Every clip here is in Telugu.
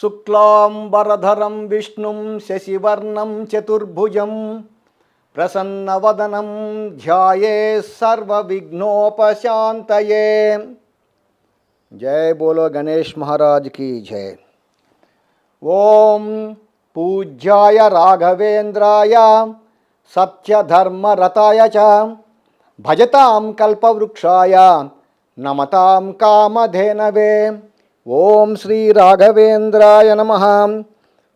शुक्लाम्बरधरं विष्णुं शशिवर्णं चतुर्भुजं प्रसन्नवदनं ध्याये सर्वविघ्नोपशान्तये। जय बोलो गणेश महाराज की जय। ओम पूज्याय राघवेन्द्राय सत्यधर्मरताय च, भजतां कल्पवृक्षाय, नमतां कामधेनवे। ఓం శ్రీ రాఘవేంద్రాయ నమ.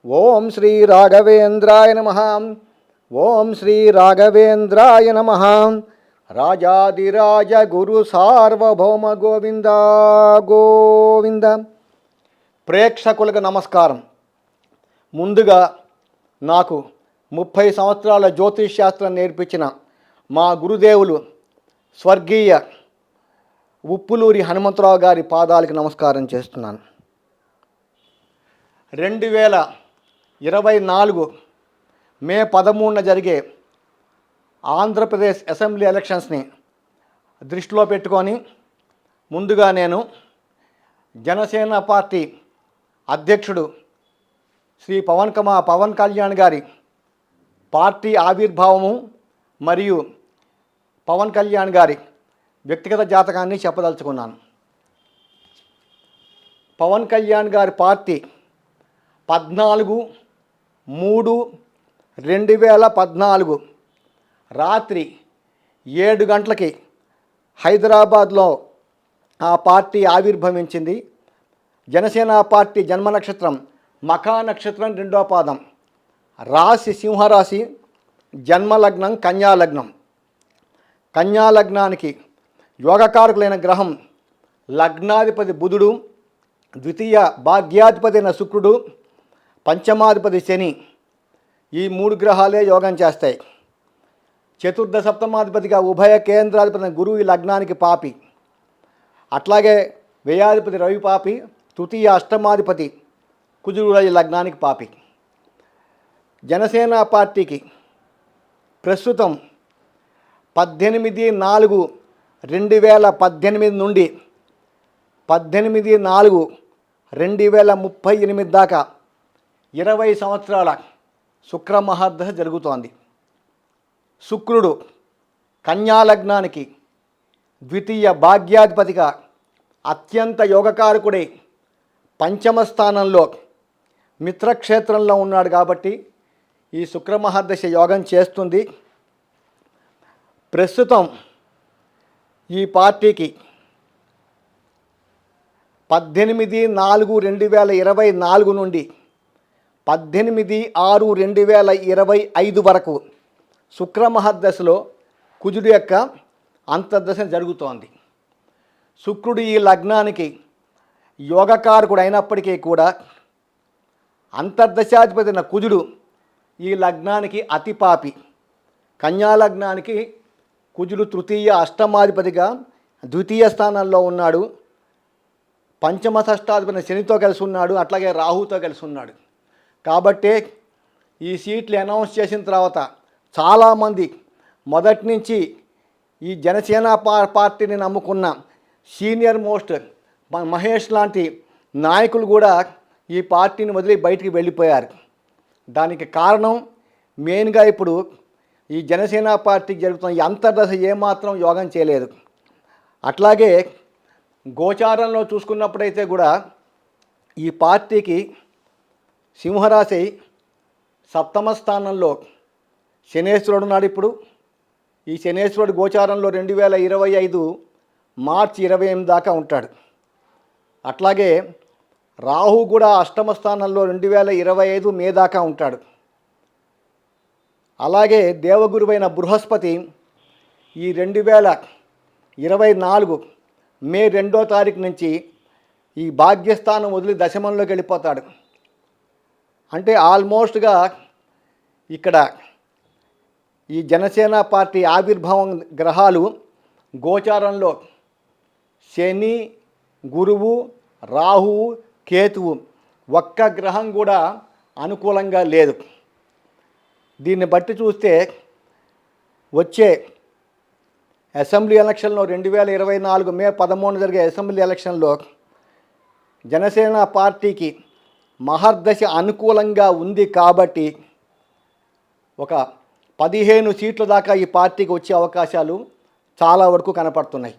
ఓం శ్రీ రాఘవేంద్రాయ నమ. ఓం శ్రీ రాఘవేంద్రాయ నమ. రాజాదిరాజ గురు సార్వభౌమ గోవింద గోవింద. ప్రేక్షకులకు నమస్కారం. ముందుగా నాకు ముప్పై సంవత్సరాల జ్యోతిష్ శాస్త్రం నేర్పించిన మా గురుదేవులు స్వర్గీయ ఉప్పులూరి హనుమంతరావు గారి పాదాలకు నమస్కారం చేస్తున్నాను. రెండు వేల ఇరవై నాలుగు మే పదమూడున జరిగే ఆంధ్రప్రదేశ్ అసెంబ్లీ ఎలక్షన్స్ని దృష్టిలో పెట్టుకొని ముందుగా నేను జనసేన పార్టీ అధ్యక్షుడు శ్రీ పవన్ కుమార్ పవన్ కళ్యాణ్ గారి పార్టీ ఆవిర్భావము మరియు పవన్ కళ్యాణ్ గారి వ్యక్తిగత జాతకాన్ని చెప్పదలుచుకున్నాను. పవన్ కళ్యాణ్ గారి పార్టీ పద్నాలుగు మూడు రెండు వేల పద్నాలుగు రాత్రి ఏడు గంటలకి హైదరాబాద్లో ఆ పార్టీ ఆవిర్భవించింది. జనసేన పార్టీ జన్మ నక్షత్రం మఖా నక్షత్రం రెండో పాదం. రాశి సింహరాశి జన్మలగ్నం కన్యాలగ్నం కన్యాలగ్నానికి యోగకారకులైన గ్రహం లగ్నాధిపతి బుధుడు ద్వితీయ భాగ్యాధిపతి అయిన శుక్రుడు పంచమాధిపతి శని ఈ మూడు గ్రహాలే యోగం చేస్తాయి. చతుర్థ సప్తమాధిపతిగా ఉభయ కేంద్రాధిపతి గురువు ఈ లగ్నానికి పాపి. అట్లాగే వ్యయాధిపతి రవి పాపి తృతీయ అష్టమాధిపతి కుజుడు ఈ లగ్నానికి పాపి. జనసేన పార్టీకి ప్రస్తుతం పద్దెనిమిది నాలుగు రెండు వేల పద్దెనిమిది నుండి పద్దెనిమిది నాలుగు రెండు వేల ముప్పై ఎనిమిది దాకా ఇరవై సంవత్సరాల శుక్ర మహాదశ జరుగుతోంది. శుక్రుడు కన్యాలగ్నానికి ద్వితీయ భాగ్యాధిపతిగా అత్యంత యోగకారకుడై పంచమ స్థానంలో మిత్రక్షేత్రంలో ఉన్నాడు కాబట్టి ఈ శుక్రమహర్దశ యోగం చేస్తుంది. ప్రస్తుతం ఈ పార్టీకి పద్దెనిమిది నాలుగు రెండు వేల ఇరవై నాలుగు నుండి పద్దెనిమిది ఆరు రెండు వేల ఇరవై ఐదు వరకు శుక్రమహదశలో కుజుడు యొక్క అంతర్దశ జరుగుతోంది. శుక్రుడు ఈ లగ్నానికి యోగకారకుడు అయినప్పటికీ కూడా అంతర్దశాధిపతి కుజుడు ఈ లగ్నానికి అతిపాపి కన్యా కుజులు తృతీయ అష్టమాధిపతిగా ద్వితీయ స్థానంలో ఉన్నాడు. పంచమ షష్టాధిపతి శనితో కలిసి ఉన్నాడు అట్లాగే రాహుతో కలిసి ఉన్నాడు. కాబట్టే ఈ సీట్లు అనౌన్స్ చేసిన తర్వాత చాలామంది మొదటి నుంచి ఈ జనసేన పా- పార్టీని నమ్ముకున్న సీనియర్ మోస్ట్ మహేష్ లాంటి నాయకులు కూడా ఈ పార్టీని వదిలి బయటికి వెళ్ళిపోయారు. దానికి కారణం మెయిన్గా ఇప్పుడు ఈ జనసేన పార్టీకి జరుగుతున్న ఈ అంతర్దశ ఏమాత్రం యోగం చేయలేదు. అట్లాగే గోచారంలో చూసుకున్నప్పుడైతే కూడా ఈ పార్టీకి సింహరాశి సప్తమ స్థానంలో శనేశ్వరుడు ఉన్నాడు ఇప్పుడు. ఈ శనేశ్వరుడు గోచారంలో రెండు వేల ఇరవై ఐదు మార్చి ఇరవై ఎనిమిది దాకా ఉంటాడు. అట్లాగే రాహు కూడా అష్టమ స్థానంలో రెండు వేల ఇరవై ఐదు మే దాకా ఉంటాడు. అలాగే దేవగురువైన బృహస్పతి ఈ రెండు వేల ఇరవై నాలుగు మే రెండో తారీఖు నుంచి ఈ భాగ్యస్థానం వదిలి దశమంలోకి వెళ్ళిపోతాడు. అంటే ఆల్మోస్ట్గా ఇక్కడ ఈ జనసేన పార్టీ ఆవిర్భావం గ్రహాలు గోచారంలో శని గురువు రాహువు కేతువు ఒక్క గ్రహం కూడా అనుకూలంగా లేదు. దీన్ని బట్టి చూస్తే వచ్చే అసెంబ్లీ ఎలక్షన్లో రెండు వేల ఇరవై నాలుగు మే పదమూడు జరిగే అసెంబ్లీ ఎలక్షన్లో జనసేన పార్టీకి మహర్దశ అనుకూలంగా ఉంది కాబట్టి ఒక పదిహేను సీట్ల దాకా ఈ పార్టీకి వచ్చే అవకాశాలు చాలా వరకు కనపడుతున్నాయి.